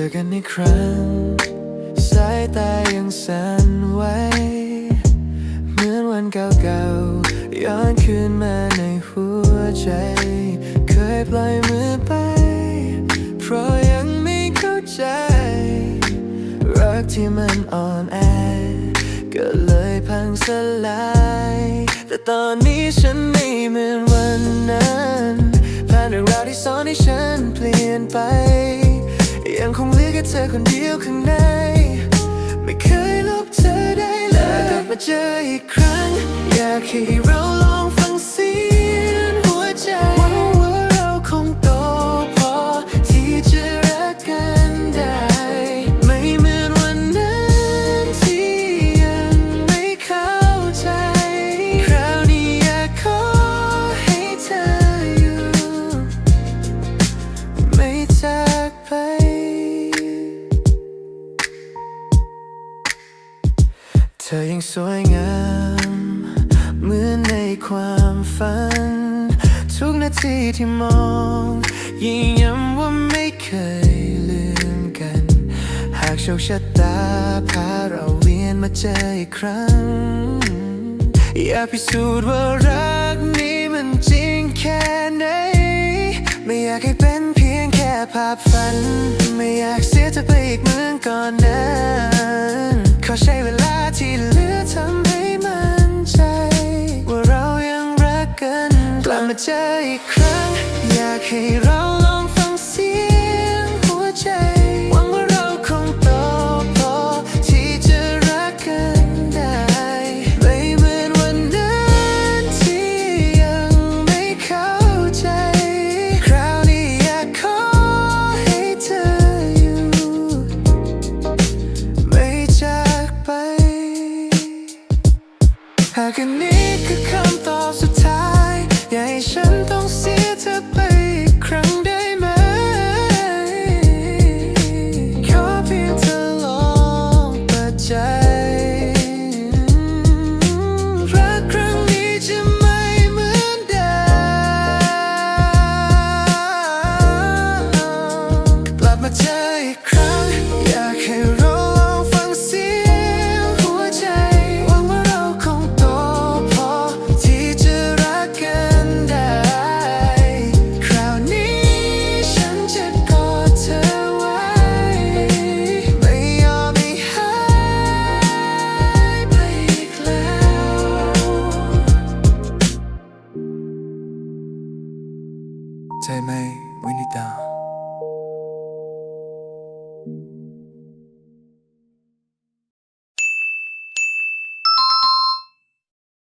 อกันในครั้ง สายตายังสั่นไหวเหมือนวันเก่าๆ ย้อนคืนมาในหัวใจ เคยปล่อยมือไป เพราะยังไม่เข้าใจ รักที่มันอ่อนแอ ก็เลยพังสลาย แต่ตอนนี้ฉันไม่เหมือนวันนั้น ผ่านเรื่องราวที่สอนให้ฉันเปลี่ยนไป ธอคนเดียวข้างใน ไม่เคยลบเธอได้เลยกลับมาเจออีกครั้ง อยากให้เรา ธอยังสวยงาม เหมือนในความฝัน ทุกนาทีที่มอง ยิ่งย้ำว่าไม่เคยลืมกัน หากโชคชะตาพาเราเวียนมาเจออีกครั้ง อย่าพิสูจน์ว่ารักนี้มันจริงแค่ไหน ไม่อยากให้เป็นเพียงแค่ภาพฝัน ไม่อยากเสียเธอไปอีกเหมือนก่อน อีกครั้ง อยากให้เราลองฟังเสียงหัวใจ หวังว่าเราคงโตพอที่จะรักกันได้ไม่เหมือนวันนั้นที่ยังไม่เข้าใจ คราวนี้อยากขอให้เธออยู่ ไม่จากไปหากอันนี้คือคำ เจออีกครั้ง อยากให้เราลองฟังเสียงหัวใจหวังว่าเราคงโตพอที่จะรักกันได้ คราวนี้ฉันจะกอดเธอไว้ ไม่ยอมให้หายไปอีกแล้ว ใช่ไหมวินิดา